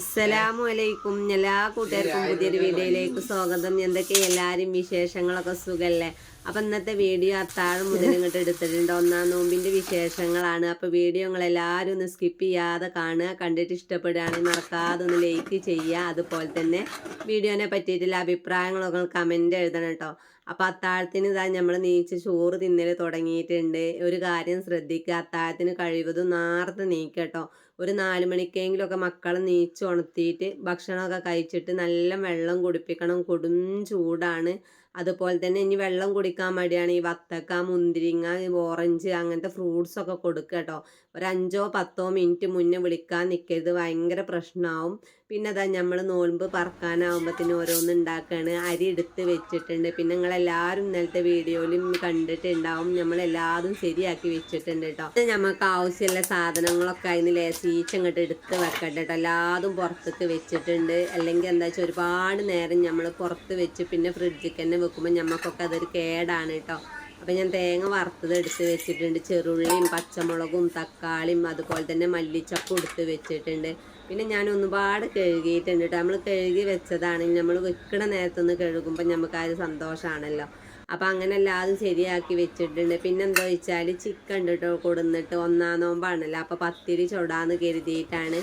അസ്സലാമു അലൈക്കും എല്ലാ കൂട്ടുകാർക്കും പുതിയൊരു വീഡിയോയിലേക്ക് സ്വാഗതം. എന്തൊക്കെ എല്ലാരും വിശേഷങ്ങളൊക്കെ സുഖല്ലേ? അപ്പൊ ഇന്നത്തെ വീഡിയോ അത്താഴം മുതൽ ഇങ്ങോട്ട് എടുത്തിട്ടുണ്ട്. ഒന്നാം നോമ്പിന്റെ വിശേഷങ്ങളാണ്. അപ്പൊ വീഡിയോ നിങ്ങൾ എല്ലാവരും ഒന്ന് സ്കിപ്പ് ചെയ്യാതെ കാണുക. കണ്ടിട്ട് ഇഷ്ടപ്പെടുകയാണെങ്കിൽ മറക്കാതെ ഒന്ന് ലൈക്ക് ചെയ്യുക. അതുപോലെ തന്നെ വീഡിയോനെ പറ്റിയിട്ടുള്ള അഭിപ്രായങ്ങളൊക്കെ കമന്റ് എഴുതണം കേട്ടോ. അപ്പൊ അത്താഴത്തിന് ഇതാ നമ്മൾ നീച്ച് ചോറ് തിന്നൽ തുടങ്ങിയിട്ടുണ്ട്. ഒരു കാര്യം ശ്രദ്ധിക്കുക അത്താഴത്തിന് കഴിവതും നേരത്തെ നീക്കട്ടോ. ഒരു നാല് മണിക്കെങ്കിലുമൊക്കെ മക്കളെ നീച്ച് ഉണർത്തിയിട്ട് ഭക്ഷണമൊക്കെ കഴിച്ചിട്ട് നല്ല വെള്ളം കുടിപ്പിക്കണം. കൊടും ചൂടാണ്. അതുപോലെ തന്നെ ഇനി വെള്ളം കുടിക്കാൻ മടിയാണ് ഈ വത്തക്ക മുന്തിരിങ്ങ ഓറഞ്ച് അങ്ങനത്തെ ഫ്രൂട്ട്സ് ഒക്കെ കൊടുക്കുക കേട്ടോ. ഒരു അഞ്ചോ പത്തോ മിനിറ്റ് മുന്നേ വിളിക്കാൻ നിൽക്കരുത് ഭയങ്കര പ്രശ്നമാവും. പിന്നെ അതാ നമ്മൾ നോൻപ് പറക്കാനാവുമ്പത്തിന് ഓരോന്ന് ഉണ്ടാക്കുകയാണ് അരി എടുത്ത് വെച്ചിട്ടുണ്ട്. പിന്നെ നിങ്ങളെല്ലാവരും ഇന്നലത്തെ വീഡിയോയിലും കണ്ടിട്ടുണ്ടാവും. നമ്മളെല്ലാതും ശരിയാക്കി വെച്ചിട്ടുണ്ട് കേട്ടോ. നമുക്ക് ആവശ്യമുള്ള സാധനങ്ങളൊക്കെ അതിന് ലേസീച്ച് അങ്ങോട്ട് എടുത്ത് വെക്കട്ടെ കേട്ടോ. എല്ലാതും പുറത്തേക്ക് വെച്ചിട്ടുണ്ട്. അല്ലെങ്കിൽ എന്താ വെച്ചാൽ ഒരുപാട് നേരം നമ്മൾ പുറത്ത് വെച്ച് പിന്നെ ഫ്രിഡ്ജിൽ തന്നെ വെക്കുമ്പോൾ ഞമ്മക്കൊക്കെ അതൊരു കേടാണ് കേട്ടോ അപ്പം ഞാൻ തേങ്ങ വറുത്തത് എടുത്ത് വെച്ചിട്ടുണ്ട്. ചെറുള്ളിയും പച്ചമുളകും തക്കാളിയും അതുപോലെ തന്നെ മല്ലിച്ചപ്പും എടുത്ത് വെച്ചിട്ടുണ്ട്. പിന്നെ ഞാൻ ഒരുപാട് കഴുകിയിട്ടുണ്ട് കേട്ടോ നമ്മൾ കഴുകി വെച്ചതാണെങ്കിൽ നമ്മൾ വെക്കണ നേരത്തൊന്ന് കഴുകുമ്പോൾ നമുക്ക് ആ ഒരു സന്തോഷമാണല്ലോ അപ്പം അങ്ങനെ എല്ലാതും ശരിയാക്കി വെച്ചിട്ടുണ്ട്. പിന്നെ എന്താ വെച്ചാൽ ചിക്കൻ ഉണ്ട് കേട്ടോ കൊടുന്നിട്ട് ഒന്നാം നോമ്പാണല്ലോ. അപ്പോൾ പത്തിരി ചൊടാന്ന് കരുതിയിട്ടാണ്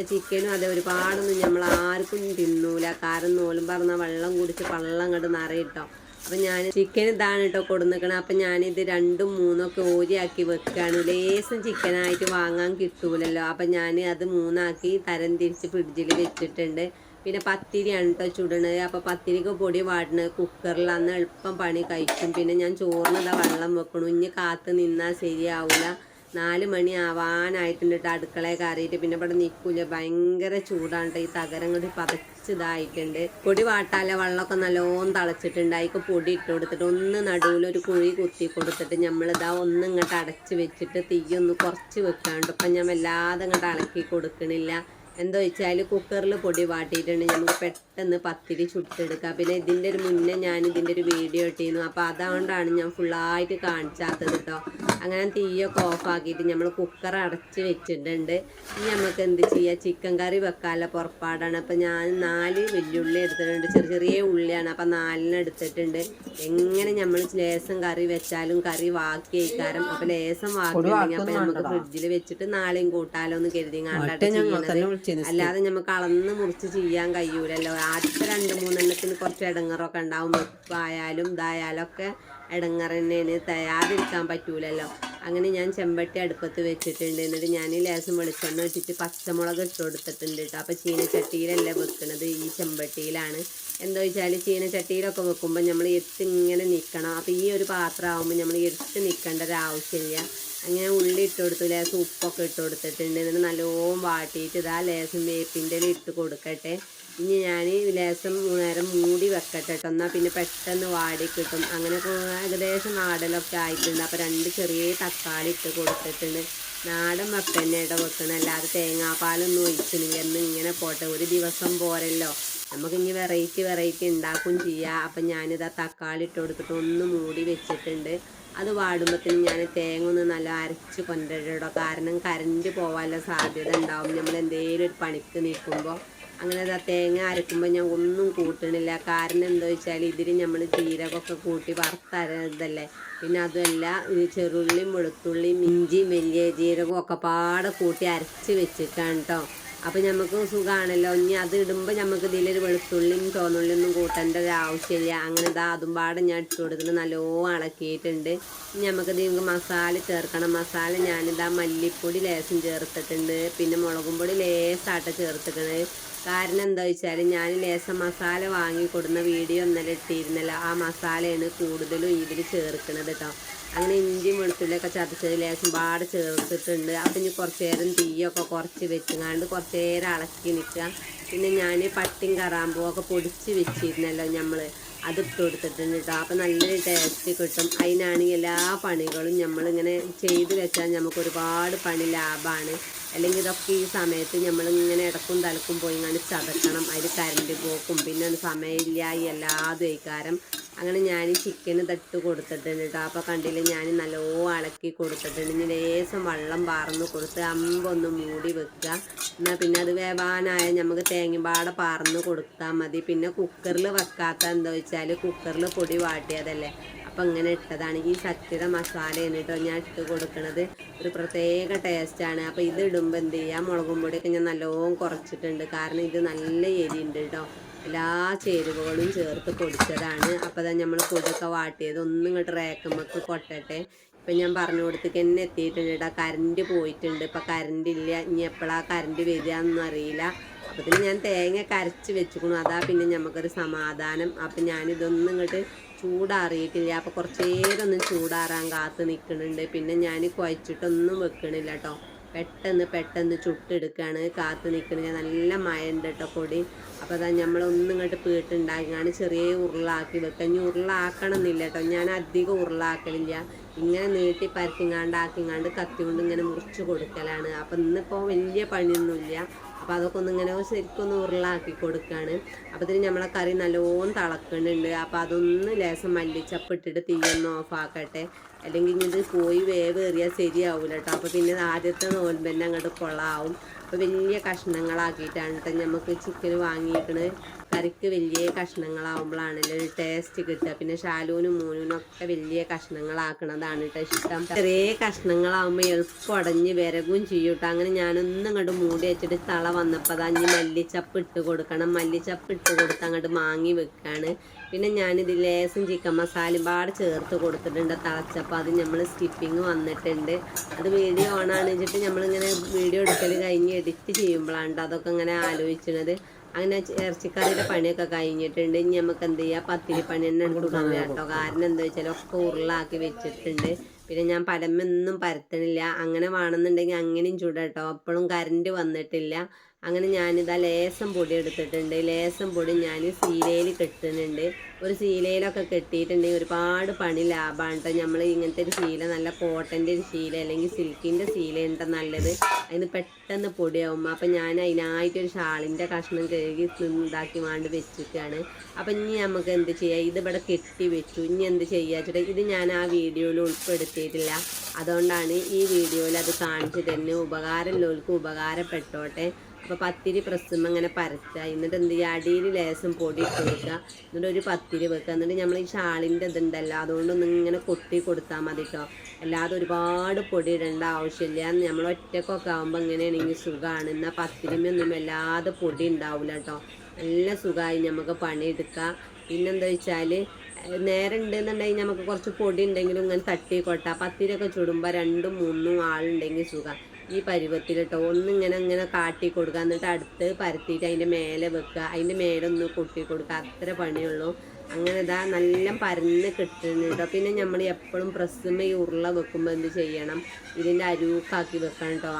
അപ്പോൾ ചിക്കനും അതെ ഒരുപാടൊന്നും നമ്മൾ ആർക്കും തിന്നൂല. കാരണം നോലും പറഞ്ഞ വെള്ളം കുടിച്ച് പള്ളം അങ്ങോട്ട് നിറയിട്ടോ അപ്പം ഞാൻ ചിക്കൻ ഇതാണ് കേട്ടോ കൊടുന്നിക്കണം. അപ്പം ഞാനിത് രണ്ടും മൂന്നൊക്കെ ഓരിയാക്കി വെക്കുകയാണ് ലേസം ചിക്കനായിട്ട് വാങ്ങാൻ കിട്ടൂലല്ലോ. അപ്പം ഞാൻ അത് മൂന്നാക്കി തരം തിരിച്ച് ഫ്രിഡ്ജിൽ വെച്ചിട്ടുണ്ട്. പിന്നെ പത്തിരിയാണ് കേട്ടോ ചുടണത്. അപ്പോൾ പത്തിരിക്ക് പൊടി വാടണത് കുക്കറിൽ അന്ന് എളുപ്പം പണി കഴിക്കും. പിന്നെ ഞാൻ ചോറിനതാ വെള്ളം വെക്കണു. ഇനി കാത്ത് നിന്നാൽ ശരിയാവില്ല നാല് മണി ആവാനായിട്ടുണ്ട് കേട്ടോ അടുക്കളയെ കയറിയിട്ട്. പിന്നെ ഇവിടെ നിൽക്കൂല. ഭയങ്കര ചൂടാണ് ട്ടോ. ഈ തകരം കൂടി പതച്ചതായിട്ടുണ്ട്. പൊടി വാട്ടാലെ വെള്ളമൊക്കെ നല്ലോണം തളച്ചിട്ടുണ്ട്. അതിക്ക് പൊടി ഇട്ട് കൊടുത്തിട്ട് ഒന്ന് നടുവിൽ ഒരു കുഴി കുത്തി കൊടുത്തിട്ട് നമ്മളിതാ ഒന്ന് ഇങ്ങോട്ട് അടച്ച് വെച്ചിട്ട് തീയൊന്ന് കുറച്ച് വെക്കാണ്ട്. ഇപ്പം ഞാൻ വല്ലാതെ ഇങ്ങോട്ട് അലക്കി കൊടുക്കണില്ല. എന്താ വെച്ചാൽ കുക്കറിൽ പൊടി വാട്ടിയിട്ടുണ്ട്. നമുക്ക് പെട്ടെന്ന് പത്തിരി ചുട്ടെടുക്കാം. പിന്നെ ഇതിന്റെ ഒരു മുന്നേ ഞാൻ ഇതിന്റെ ഒരു വീഡിയോ ഇട്ടിരുന്നു. അപ്പോൾ അതുകൊണ്ടാണ് ഞാൻ ഫുള്ളായിട്ട് കാണിച്ചാത്തത് കേട്ടോ അങ്ങനെ തീയൊക്കെ ഓഫാക്കിയിട്ട് നമ്മൾ കുക്കർ അടച്ച് വെച്ചിട്ടുണ്ട്. ഇനി നമുക്ക് എന്ത് ചെയ്യുക ചിക്കൻ കറി വെക്കാനുള്ള പുറപ്പാടാണ്. അപ്പം ഞാൻ നാല് വെല്ലുള്ളി എടുത്തിട്ടുണ്ട്. ചെറിയ ചെറിയ ഉള്ളിയാണ്. അപ്പം നാലിന് എടുത്തിട്ടുണ്ട്. എങ്ങനെ നമ്മൾ ലേസം കറി വെച്ചാലും കറി വാക്കി അയക്കാരം. അപ്പം ലേസം വാക്കി അപ്പം നമുക്ക് ഫ്രിഡ്ജിൽ വെച്ചിട്ട് നാളെയും കൂട്ടാലോ എന്ന് കരുതി അല്ലാതെ നമുക്ക് അളന്ന് മുറിച്ച് ചെയ്യാൻ കഴിയൂലല്ലോ. ആദ്യത്തെ രണ്ട് മൂന്നെണ്ണത്തിന് കുറച്ച് ഇടങ്ങറൊക്കെ ഉണ്ടാവും. വെപ്പായാലും ഇതായാലും ഒക്കെ ഇടങ്ങറ് തന്നെയാണ് തയ്യാറിരിക്കാൻ പറ്റൂലല്ലോ. അങ്ങനെ ഞാൻ ചെമ്പട്ടി അടുപ്പത്ത് വെച്ചിട്ടുണ്ട്. എന്നിട്ട് ഞാൻ ഈ ലേസം വെളിച്ചെണ്ണ വെച്ചിട്ട് പച്ചമുളക് ഇട്ട് കൊടുത്തിട്ടുണ്ട് കേട്ടോ അപ്പോൾ ചീനച്ചട്ടിയിലല്ല വെക്കുന്നത് ഈ ചെമ്പട്ടിയിലാണ്. എന്താ വെച്ചാൽ ചീനച്ചട്ടിയിലൊക്കെ വെക്കുമ്പോൾ നമ്മൾ എത്ത് ഇങ്ങനെ നിൽക്കണം അപ്പോൾ ഈ ഒരു പാത്രം ആകുമ്പോൾ നമ്മൾ എടുത്ത് നിൽക്കേണ്ട ഒരു ആവശ്യമില്ല. അങ്ങനെ ഉള്ളി ഇട്ട് കൊടുത്തു. ലേസം ഉപ്പൊക്കെ ഇട്ട് കൊടുത്തിട്ടുണ്ട്. എന്നിട്ട് നല്ലോണം വാട്ടിയിട്ട് ഇതാ ലേസം വേപ്പിന്റെ ഇട്ട് കൊടുക്കട്ടെ. ഇനി ഞാൻ ലേസം നേരം മൂടി വെക്കട്ടെ കേട്ടോ എന്നാൽ പിന്നെ പെട്ടെന്ന് വാടി കിട്ടും. അങ്ങനെ ഏകദേശം നാടലൊക്കെ ആയിട്ടുണ്ട്. അപ്പോൾ രണ്ട് ചെറിയ തക്കാളി ഇട്ട് കൊടുത്തിട്ടുണ്ട്. നാടൻ വെപ്പന്നെ ഇട വെക്കണം. അല്ലാതെ തേങ്ങാപ്പാലൊന്നും ഒഴിച്ചില്ല. എന്ന് ഇങ്ങനെ പോട്ടെ. ഒരു ദിവസം പോരല്ലോ. നമുക്ക് ഇനി വെറൈറ്റി വെറൈറ്റി ഉണ്ടാക്കും ചെയ്യാം. അപ്പം ഞാനിതാ തക്കാളി ഇട്ട് കൊടുത്തിട്ട് ഒന്ന് മൂടി വെച്ചിട്ടുണ്ട്. അത് വാടുമ്പോഴത്തേനും ഞാൻ തേങ്ങ ഒന്ന് നല്ല അരച്ച് കൊണ്ടിടട്ടോ കാരണം കറണ്ട് പോകാനുള്ള സാധ്യത ഉണ്ടാവും. നമ്മൾ എന്തെങ്കിലും ഒരു പണിക്ക് നിൽക്കുമ്പോൾ അങ്ങനെ ദാ തേങ്ങ അരക്കുമ്പോൾ ഞാൻ ഒന്നും കൂട്ടണില്ല. കാരണം എന്താ വെച്ചാൽ ഇതിൽ നമ്മൾ ജീരകമൊക്കെ കൂട്ടി വറുത്തരതല്ലേ പിന്നെ അതുമല്ല ഈ ചെറുള്ളിയും വെളുത്തുള്ളിയും ഇഞ്ചിയും വലിയ ജീരകവും ഒക്കെ പാടെ കൂട്ടി അരച്ച് വെച്ചിട്ടാണ് കേട്ടോ അപ്പം നമുക്ക് സുഖമാണല്ലോ ഇനി അത് ഇടുമ്പോൾ നമുക്ക് ഇതിലൊരു വെളുത്തുള്ളിയും ഒന്നും കൂട്ടേണ്ട ഒരു ആവശ്യമില്ല അങ്ങനെ ഇതാ അതും പാടെ ഞാൻ ഇട്ട് കൊടുത്തിട്ട് നല്ലോ ഇളക്കിയിട്ടുണ്ട് ഇനി നമുക്ക് ഇതിന് മസാല ചേർക്കണം. മസാല ഞാനിതാ മല്ലിപ്പൊടി ലേശം ചേർത്തിട്ടുണ്ട്. പിന്നെ മുളകും പൊടി ലേസാട്ട ചേർത്തിട്ടുണ്ട് കാരണം എന്താ വെച്ചാൽ ഞാൻ ലേശം മസാല വാങ്ങി കൊടുക്കുന്ന വീഡിയോ ഇന്നലെ ഇട്ടിരുന്നല്ലോ. ആ മസാലയാണ് കൂടുതലും ഇതിൽ ചേർക്കുന്നത് കേട്ടോ അങ്ങനെ ഇഞ്ചിയും വെളുത്തുള്ളിയൊക്കെ ചതച്ചത് ലേശം പാട് ചേർത്തിട്ടുണ്ട്. അപ്പം ഇനി കുറച്ച് നേരം തീയൊക്കെ കുറച്ച് വെച്ചുങ്ങാണ്ട് കുറച്ച് നേരം ഇളക്കി നിൽക്കുക. പിന്നെ ഞാൻ പട്ടിയും കറാമ്പും ഒക്കെ പൊടിച്ച് വെച്ചിരുന്നല്ലോ നമ്മൾ അതിട്ട് കൊടുത്തിട്ടുണ്ട് കേട്ടോ അപ്പം നല്ലൊരു ടേസ്റ്റ് കിട്ടും. അതിനാണെങ്കിൽ എല്ലാ പണികളും നമ്മളിങ്ങനെ ചെയ്ത് വെച്ചാൽ നമുക്ക് ഒരുപാട് പണി ലാഭമാണ് അല്ലെങ്കിൽ ഇതൊക്കെ ഈ സമയത്ത് നമ്മളിങ്ങനെ ഇടക്കും തലക്കും പോയി ഇങ്ങനെ ചതക്കണം. അതിൽ കരണ്ട് പോക്കും. പിന്നെ സമയമില്ലായി എല്ലാ ദ്വൈകാരം അങ്ങനെ ഞാൻ ചിക്കൻ തട്ട് കൊടുത്തിട്ടുണ്ട് കേട്ടോ അപ്പോൾ കണ്ടില്ല ഞാൻ നല്ലോ ഇളക്കി കൊടുത്തിട്ടുണ്ട്. ഇനി ലേശം വെള്ളം പാർന്ന് കൊടുത്ത് അമ്പൊന്ന് മൂടി വെക്കുക എന്നാൽ പിന്നെ അത് വേവാനായ നമുക്ക് തേങ്ങപാടെ പാർന്ന് കൊടുത്താൽ മതി. പിന്നെ കുക്കറിൽ വെക്കാത്ത എന്താ വെച്ചാൽ കുക്കറിൽ പൊടി വാട്ടിയതല്ലേ? അപ്പം ഇങ്ങനെ ഇട്ടതാണ്. ഈ ശക്തിയുടെ മസാലയാണ് കേട്ടോ ഞാൻ ഇട്ട് കൊടുക്കുന്നത് ഒരു പ്രത്യേക ടേസ്റ്റാണ് അപ്പോൾ ഇത് ഇടുമ്പോൾ എന്ത് ചെയ്യുക മുളകും പൊടിയൊക്കെ ഞാൻ നല്ലോണം കുറച്ചിട്ടുണ്ട്. കാരണം ഇത് നല്ല എരിയുണ്ട് കേട്ടോ എല്ലാ ചേരുവകളും ചേർത്ത് പൊടിച്ചതാണ്. അപ്പോൾ തന്നെ നമ്മൾ പൊടിയൊക്കെ വാട്ടിയത്. ഒന്നും ഇങ്ങോട്ട് റേക്കുമ്പോൾ കൊട്ടട്ടെ. ഇപ്പം ഞാൻ പറഞ്ഞു കൊടുത്തേക്ക് എന്നെ എത്തിയിട്ടുണ്ട് കേട്ടോ കറണ്ട് പോയിട്ടുണ്ട്. ഇപ്പം കറണ്ട് ഇല്ല. ഇനി എപ്പോഴാണ് കറണ്ട് വരിക എന്നൊന്നും അറിയില്ല. അപ്പം ഞാൻ തേങ്ങ കരച്ച് വെച്ചുക്കണു. അതാ പിന്നെ നമുക്കൊരു സമാധാനം. അപ്പം ഞാനിതൊന്നും ഇങ്ങോട്ട് ചൂടാറിയിട്ടില്ല. അപ്പോൾ കുറച്ച് ഒന്ന് ചൂടാറാൻ കാത്ത് നിൽക്കുന്നുണ്ട് പിന്നെ ഞാൻ കുഴച്ചിട്ടൊന്നും വെക്കണില്ല കേട്ടോ പെട്ടെന്ന് പെട്ടെന്ന് ചുട്ടെടുക്കുകയാണ് കാത്ത് നിൽക്കണില്ല നല്ല മഴ ഉണ്ട് കേട്ടോ പൊടി. അപ്പോൾ അതാ നമ്മളൊന്നും ഇങ്ങോട്ട് പീട്ടുണ്ടാക്കിയാണ് ചെറിയ ഉരുളാക്കി വെക്കുക ഇനി ഉരുളാക്കണം എന്നില്ല കേട്ടോ ഞാൻ അധികം ഉരുളാക്കലില്ല. ഇങ്ങനെ നീട്ടി പരത്തിങ്ങാണ്ട് ആക്കിങ്ങാണ്ട് കത്തി കൊണ്ട് ഇങ്ങനെ മുറിച്ച് കൊടുക്കലാണ്. അപ്പം ഇന്നിപ്പോൾ വലിയ പണിയൊന്നുമില്ല. അപ്പോൾ അതൊക്കെ ഒന്ന് ഇങ്ങനെ ശരിക്കൊന്ന് ഉരുളാക്കി കൊടുക്കുകയാണ് അപ്പത്തിന് നമ്മളെ കറി നല്ലോണം തിളക്കുന്നുണ്ട് അപ്പോൾ അതൊന്ന് ലേശം മല്ലിച്ചപ്പിട്ടിട്ട് തീയൊന്ന് ഓഫാക്കട്ടെ അല്ലെങ്കിൽ ഇത് പോയി വേവ് ഏറിയാൽ ശരിയാവില്ല കേട്ടോ അപ്പോൾ പിന്നെ ആദ്യത്തെ നോൽമ്പ് അങ്ങോട്ട് കൊള്ളാവും അപ്പോൾ വലിയ കഷ്ണങ്ങളാക്കിയിട്ടാണ് കേട്ടോ നമുക്ക് ചിക്കൻ വാങ്ങിയിരിക്കണത് കറിക്ക് വലിയ കഷ്ണങ്ങളാവുമ്പോഴാണല്ലോ ഒരു ടേസ്റ്റ് കിട്ടുക. പിന്നെ ഷാലൂനും മൂനൂനും ഒക്കെ വലിയ കഷ്ണങ്ങളാക്കണതാണ് കേട്ടോ ഇഷ്ടം. ചെറിയ കഷ്ണങ്ങളാവുമ്പോൾ എളുപ്പം ഉടഞ്ഞ് വിരകും ചെയ്യും കേട്ടോ അങ്ങനെ ഞാനൊന്നും അങ്ങോട്ട് മൂടി വെച്ചിട്ട് തള വന്നപ്പോൾ അത് മല്ലിച്ചപ്പ് ഇട്ട് കൊടുക്കണം. മല്ലിച്ചപ്പ് ഇട്ട് കൊടുത്ത് അങ്ങോട്ട് മാങ്ങി വെക്കുകയാണ് പിന്നെ ഞാനിത് ലേസും ചിക്കൻ മസാലയും പാട് ചേർത്ത് കൊടുത്തിട്ടുണ്ട് തിളച്ചപ്പോൾ അത് നമ്മൾ സ്റ്റിപ്പിങ് വന്നിട്ടുണ്ട്. അത് വീഡിയോ ഓണാണ് വെച്ചിട്ട് നമ്മളിങ്ങനെ വീഡിയോ എടുക്കൽ കഴിഞ്ഞ് എഡിറ്റ് ചെയ്യുമ്പോഴാണ് അതൊക്കെ ഇങ്ങനെ ആലോചിച്ചത് അങ്ങനെ ഇറച്ചിക്കറിയുടെ പണിയൊക്കെ കഴിഞ്ഞിട്ടുണ്ട്. ഇനി നമുക്ക് എന്ത് ചെയ്യാം? പത്തിരി പണി തന്നെ കൊടുക്കാൻ കേട്ടോ കാരണം എന്താ വെച്ചാൽ ഒക്കെ ഉരുളാക്കി വെച്ചിട്ടുണ്ട്. പിന്നെ ഞാൻ പരമൊന്നും പരത്തണില്ല. അങ്ങനെ വേണമെന്നുണ്ടെങ്കിൽ അങ്ങനെയും ചൂടാട്ടോ അപ്പോഴും കറണ്ട് വന്നിട്ടില്ല. അങ്ങനെ ഞാനിതാ ലേസം പൊടി എടുത്തിട്ടുണ്ട്. ലേസം പൊടി ഞാൻ സീലയിൽ കെട്ടുന്നുണ്ട്. ഒരു ശീലയിലൊക്കെ കെട്ടിയിട്ടുണ്ടെങ്കിൽ ഒരുപാട് പണി ലാഭമാണ് നമ്മൾ ഇങ്ങനത്തെ ഒരു ശീല നല്ല കോട്ടന്റെ ഒരു ശീല അല്ലെങ്കിൽ സിൽക്കിന്റെ ശീല ഉണ്ടോ നല്ലത്? അതിന് പെട്ടെന്ന് പൊടിയാവും. അപ്പം ഞാൻ അതിനായിട്ട് ഒരു ഷാളിന്റെ കഷ്ണം കഴുകി ഇതാക്കി വാണ്ട് വെച്ചിട്ടാണ് അപ്പം ഇനി നമുക്ക് എന്ത് ചെയ്യാം? ഇത് ഇവിടെ കെട്ടി വെച്ചു. ഇനി എന്ത് ചെയ്യാ ഇത് ഞാൻ ആ വീഡിയോയിൽ ഉൾപ്പെടുത്തിയിട്ടില്ല. അതുകൊണ്ടാണ് ഈ വീഡിയോയിൽ അത് കാണിച്ചു തന്നെ ഉപകാരമുള്ളവർക്ക് ഉപകാരപ്പെട്ടോട്ടെ. അപ്പോൾ പത്തിരി പ്രസ്സും അങ്ങനെ പരത്തുക. എന്നിട്ട് എന്ത് ചെയ്യുക അടിയിൽ ലേസം പൊടി കൊടുക്കുക. എന്നിട്ട് ഒരു പത്തിരി വെക്കുക. എന്നിട്ട് നമ്മൾ ഈ ഷാളിന്റെ ഇതുണ്ടല്ലോ അതുകൊണ്ടൊന്ന് ഇങ്ങനെ കൊട്ടി കൊടുത്താൽ മതി കേട്ടോ അല്ലാതെ ഒരുപാട് പൊടി ഇടേണ്ട ആവശ്യമില്ല. നമ്മൾ ഒറ്റക്കൊക്കെ ആകുമ്പോൾ ഇങ്ങനെയാണെങ്കിൽ സുഖമാണ് എന്നാൽ പത്തിരിമൊന്നും വല്ലാതെ പൊടി ഉണ്ടാവില്ല കേട്ടോ നല്ല സുഖമായി നമുക്ക് പണിയെടുക്കാം. പിന്നെന്താ വെച്ചാൽ നേരം ഉണ്ടെന്നുണ്ടെങ്കിൽ നമുക്ക് കുറച്ച് പൊടി ഉണ്ടെങ്കിലും ഇങ്ങനെ തട്ടി കൊട്ടാം പത്തിരിയൊക്കെ ചുടുമ്പോൾ രണ്ടും മൂന്നും ആളുണ്ടെങ്കിൽ സുഖം. ഈ പരുവത്തിൽ കേട്ടോ ഒന്നിങ്ങനെ ഇങ്ങനെ കാട്ടി കൊടുക്കുക എന്നിട്ട് അടുത്ത് പരത്തിയിട്ട് അതിന്റെ മേലെ വെക്കുക അതിന്റെ മേലെ ഒന്ന് കൊട്ടി കൊടുക്കുക അത്ര പണിയുള്ളൂ. അങ്ങനെ ഇതാ നല്ല പരന്ന് കിട്ടുന്നുണ്ട് പിന്നെ നമ്മൾ എപ്പോഴും പ്രസ്സുമ്മ ഈ ഉരുള വെക്കുമ്പോൾ എന്ത് ചെയ്യണം? ഇതിന്റെ അരൂക്കാക്കി വെക്കണം കേട്ടോ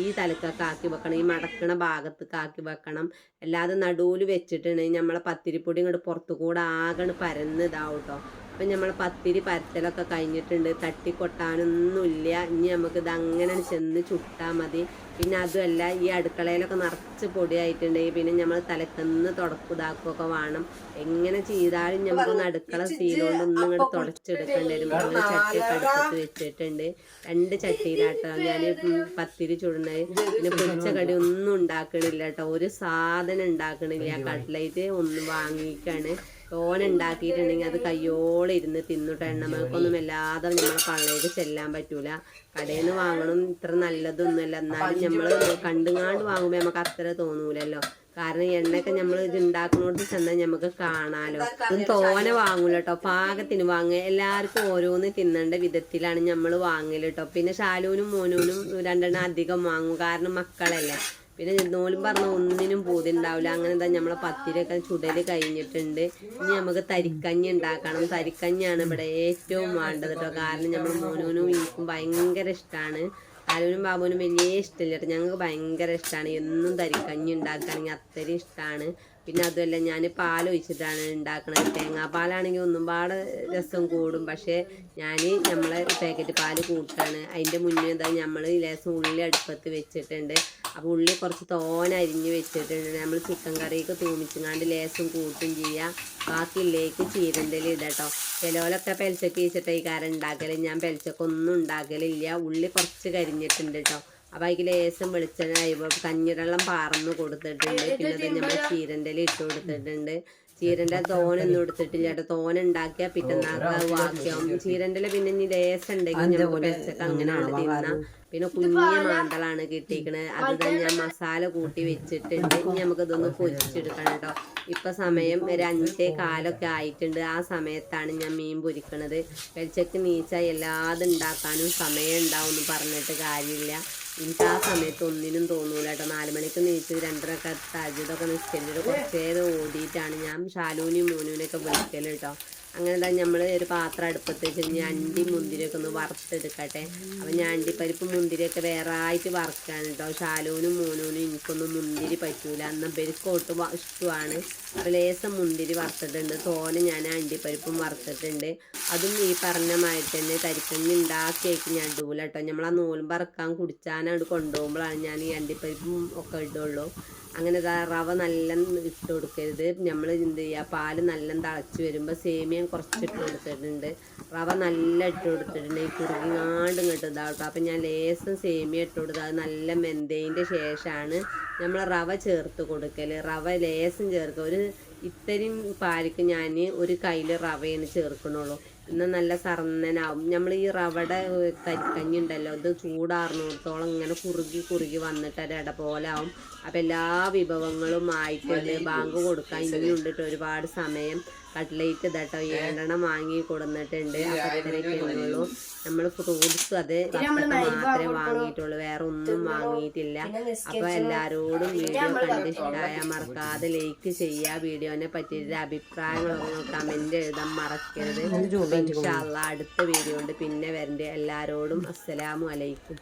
ഈ തലക്കൊക്കെ ആക്കി വെക്കണം. ഈ മടക്കണ ഭാഗത്തൊക്കെ ആക്കി വെക്കണം. അല്ലാതെ നടുവിൽ വെച്ചിട്ടുണ്ടെങ്കിൽ നമ്മളെ പത്തിരിപ്പൊടി ഇങ്ങോട്ട് പുറത്തു കൂടെ ആകണ് പരന്ന് ഇതാവും കേട്ടോ അപ്പം നമ്മൾ പത്തിരി പരത്തലൊക്കെ കഴിഞ്ഞിട്ടുണ്ട്. തട്ടിക്കൊട്ടാനൊന്നുമില്ല ഇനി നമുക്ക് ഇത് അങ്ങനെ ചെന്ന് ചുട്ടാൽ മതി. പിന്നെ അതുമല്ല ഈ അടുക്കളയിലൊക്കെ നിറച്ച് പൊടിയായിട്ടുണ്ടെങ്കിൽ പിന്നെ നമ്മൾ തലക്കന്ന് തുടക്കുതാക്കുകയൊക്കെ വേണം. എങ്ങനെ ചെയ്താലും നമുക്ക് അടുക്കള സീലോണ്ട് ഒന്നും ഇങ്ങോട്ട് തുടച്ചെടുക്കേണ്ടി വരും. മൂന്ന് ചട്ടി അടുപ്പത്ത് വെച്ചിട്ടുണ്ട്. രണ്ട് ചട്ടിയിലാട്ടോ. ഞാൻ പത്തിരി ചുടുന്നത്. പിന്നെ പൊരിച്ച കടി ഒന്നും ഉണ്ടാക്കണില്ല കേട്ടോ. ഒരു സാധനം ഉണ്ടാക്കണില്ല. കട്ട്ലൈറ്റ് ഒന്ന് വാങ്ങിക്കാണ്. തോന ഉണ്ടാക്കിയിട്ടുണ്ടെങ്കിൽ അത് കയ്യോളം ഇരുന്ന് തിന്നിട്ട്. എണ്ണമൊക്കൊന്നും വല്ലാതെ നമ്മളെ പള്ളയിൽ ചെല്ലാൻ പറ്റൂല. കടയിൽ നിന്ന് വാങ്ങണം ഇത്ര നല്ലതൊന്നുമല്ല. എന്നാലും നമ്മൾ കണ്ടുങ്ങാണ്ട് വാങ്ങുമ്പോൾ നമുക്ക് അത്ര തോന്നൂലല്ലോ. കാരണം എണ്ണയൊക്കെ നമ്മൾ ഇത് ഉണ്ടാക്കുന്നോടത്ത് ചെന്നാൽ നമുക്ക് കാണാലോ. ഒന്നും തോന വാങ്ങൂല കേട്ടോ പാകത്തിന് വാങ്ങുക. എല്ലാവർക്കും ഓരോന്ന് തിന്നേണ്ട വിധത്തിലാണ് നമ്മൾ വാങ്ങൽ കേട്ടോ പിന്നെ ശാലൂനും മോനൂനും രണ്ടെണ്ണം അധികം വാങ്ങും. കാരണം മക്കളല്ലേ. പിന്നെ നോലും പറഞ്ഞ ഒന്നിനും പൂതി ഉണ്ടാവില്ല അങ്ങനെ എന്താ നമ്മളെ പത്തിരൊക്കെ ചുടൽ കഴിഞ്ഞിട്ടുണ്ട്. ഇനി നമുക്ക് തരിക്കഞ്ഞി ഉണ്ടാക്കണം. തരിക്കഞ്ഞിയാണ് ഇവിടെ ഏറ്റവും വേണ്ടത് കേട്ടോ കാരണം നമ്മൾ മോനൂനും എനിക്കും ഭയങ്കര ഇഷ്ടമാണ് ആരോനും ബാബുവിനും വലിയ ഇഷ്ടമില്ല കേട്ടോ ഞങ്ങൾക്ക് ഭയങ്കര ഇഷ്ടമാണ് എന്നും തരിക്കഞ്ഞി ഉണ്ടാക്കുകയാണെങ്കിൽ അത്രയും ഇഷ്ടമാണ് പിന്നെ അതുമല്ല ഞാൻ പാൽ ഒഴിച്ചിട്ടാണ് ഉണ്ടാക്കുന്നത് തേങ്ങാപ്പാലാണെങ്കിൽ ഒന്നും പാടെ രസം കൂടും. പക്ഷേ ഞാൻ നമ്മളെ പാക്കറ്റ് പാൽ കൂട്ടാണ്. അതിന്റെ മുന്നേ എന്താ നമ്മൾ ലേസം ഉള്ളി അടുപ്പത്ത് വെച്ചിട്ടുണ്ട്. അപ്പോൾ ഉള്ളി കുറച്ച് തോന അരിഞ്ഞ് വെച്ചിട്ടുണ്ട്. നമ്മൾ ചിക്കൻ കറിയൊക്കെ തൂമിച്ചങ്ങാണ്ട് ലേസം കൂട്ടും ചെയ്യാം. ബാക്കിയിലേക്ക് ചീരണ്ടൽ ഇടട്ടോ. ചിലവരൊക്കെ പെൽച്ചക്ക് വെച്ചിട്ട് ഈ കാരം ഉണ്ടാക്കൽ. ഞാൻ പെൽച്ചക്കൊന്നും ഉണ്ടാക്കലില്ല. ഉള്ളി കുറച്ച് കരിഞ്ഞിട്ടുണ്ട് കേട്ടോ. അപ്പോൾ അതിൽ ലേസം വെളിച്ചെണ്ണ കഴിയുമ്പോൾ കഞ്ഞിവെള്ളം പാർന്ന് കൊടുത്തിട്ടുണ്ട്. പിന്നെ നമ്മൾ ചീരന്റെ ഇട്ട് കൊടുത്തിട്ടുണ്ട്. ചീരന്റെ തോനൊന്നും എടുത്തിട്ടില്ല കേട്ടോ. തോന ഉണ്ടാക്കിയാൽ പിറ്റന്നാൾക്ക് ചീരന്റെ ചീരന്റെ പിന്നെ. ഇനി ലേസം ഉണ്ടെങ്കിൽ നമുക്ക് അങ്ങനെയാണ് തിന്നാം. പിന്നെ കുഞ്ഞ മാന്തളാണ് കിട്ടിയിരിക്കണത് അത് തന്നെ ഞാൻ മസാല കൂട്ടി വെച്ചിട്ടുണ്ട്. ഇനി നമുക്ക് ഇതൊന്ന് പൊരിച്ചെടുക്കണം കേട്ടോ. ഇപ്പൊ സമയം ഒരു അഞ്ചേ കാലൊക്കെ ആയിട്ടുണ്ട്. ആ സമയത്താണ് ഞാൻ മീൻ പൊരിക്കണത്. വെളിച്ചക്ക് നീച്ച എല്ലാതും ഉണ്ടാക്കാനും സമയം ഉണ്ടാവും എന്ന് പറഞ്ഞിട്ട് കാര്യമില്ല. എനിക്ക് ആ സമയത്ത് ഒന്നിനും തോന്നൂല കേട്ടോ. നാല് മണിക്ക് നീച്ച് രണ്ടരക്കെ തജിതൊക്കെ നിസ്കരിച്ചിട്ട് കുറച്ച് നേരം ഓടിയിട്ടാണ് ഞാൻ ഷാലൂനിയും മൂനൂനൊക്കെ വിളിക്കൽ കേട്ടോ. അങ്ങനെ തന്നെ നമ്മൾ ഒരു പാത്രം അടുപ്പത്ത് വെച്ച് ഞാൻ അണ്ടി മുന്തിരിയൊക്കെ ഒന്ന് വറുത്തെടുക്കട്ടെ. അപ്പം ഞാൻ അണ്ടിപ്പരിപ്പ് മുന്തിരിയൊക്കെ വേറെ ആയിട്ട് വറുക്കാണ് കേട്ടോ ഷാലൂനും മോനോനും എനിക്കൊന്നും മുന്തിരി പറ്റൂല. അന്ന് പെരുക്കോട്ട് ഇഷ്ടമാണ്. അപ്പോൾ ലേസം മുന്തിരി വറുത്തിട്ടുണ്ട്. തോനെ ഞാൻ അണ്ടിപ്പരിപ്പും വറുത്തിട്ടുണ്ട്. അതും ഈ പറഞ്ഞ മാതിരി തന്നെ തരിക്കഞ്ഞി ഉണ്ടാക്കിയേക്ക് ഞാൻ ഇടൂല കേട്ടോ നമ്മൾ ആ നൂലും പറക്കാൻ കുടിച്ചാനാണ് കൊണ്ടുപോകുമ്പോഴാണ് ഞാൻ ഈ അണ്ടിപ്പരിപ്പും ഒക്കെ ഇടുള്ളൂ. അങ്ങനെ റവ നല്ല ഇട്ട് കൊടുക്കരുത്. നമ്മൾ എന്ത് ചെയ്യുക പാൽ നല്ല തിളച്ച് വരുമ്പോൾ സേമിയം കുറച്ച് ഇട്ട് കൊടുത്തിട്ടുണ്ട്. റവ നല്ല ഇട്ട് കൊടുത്തിട്ടുണ്ട്. ഈ കുറുകിങ്ങാണ്ട് ഇങ്ങോട്ട് ഇതാവട്ടോ അപ്പം ഞാൻ ലേസും സേമിയ ഇട്ട് കൊടുത്തത് അത് നല്ല മെന്തേന്റെ ശേഷമാണ് നമ്മൾ റവ ചേർത്ത് കൊടുക്കൽ റവ ലേസും ചേർക്കുക ഒരു ഇത്രയും പാലിക്ക് ഞാൻ ഒരു കയ്യിൽ റവയാണ് ചേർക്കണുള്ളൂ. എന്നാൽ നല്ല സർന്നനാവും. നമ്മൾ ഈ റവയുടെ കരിക്കഞ്ഞി ഉണ്ടല്ലോ ഇത് ചൂടാറുന്നിടത്തോളം ഇങ്ങനെ കുറുകി കുറുകി വന്നിട്ട് അത് ഇടപോലെ ആവും. അപ്പം എല്ലാ വിഭവങ്ങളും ആയിട്ടുണ്ട് ബാങ്ക് കൊടുക്കാൻ ഇനിയുണ്ടിട്ട് ഒരുപാട് സമയം. കട്ട്ലേറ്റ് ഇതാട്ടോ. ഏഴെണ്ണം വാങ്ങി കൊടുന്നിട്ടുണ്ട്. ഉള്ളൂ. നമ്മൾ ഫ്രൂട്ട്സ് അത് മാത്രമേ വാങ്ങിയിട്ടുള്ളൂ. വേറെ ഒന്നും വാങ്ങിയിട്ടില്ല. അപ്പൊ എല്ലാരോടും വീഡിയോ കണ്ട് മറക്കാതെ ലൈക്ക് ചെയ്യുക വീഡിയോനെ പറ്റിയിട്ട് അഭിപ്രായങ്ങളൊന്നും കമന്റ് എഴുതാൻ മറക്കരുത്. ഇൻഷാ അള്ളാ അടുത്ത വീഡിയോ ഉണ്ട് പിന്നെ വരണ്ടേ. എല്ലാരോടും അസ്സലാമു അലൈക്കും.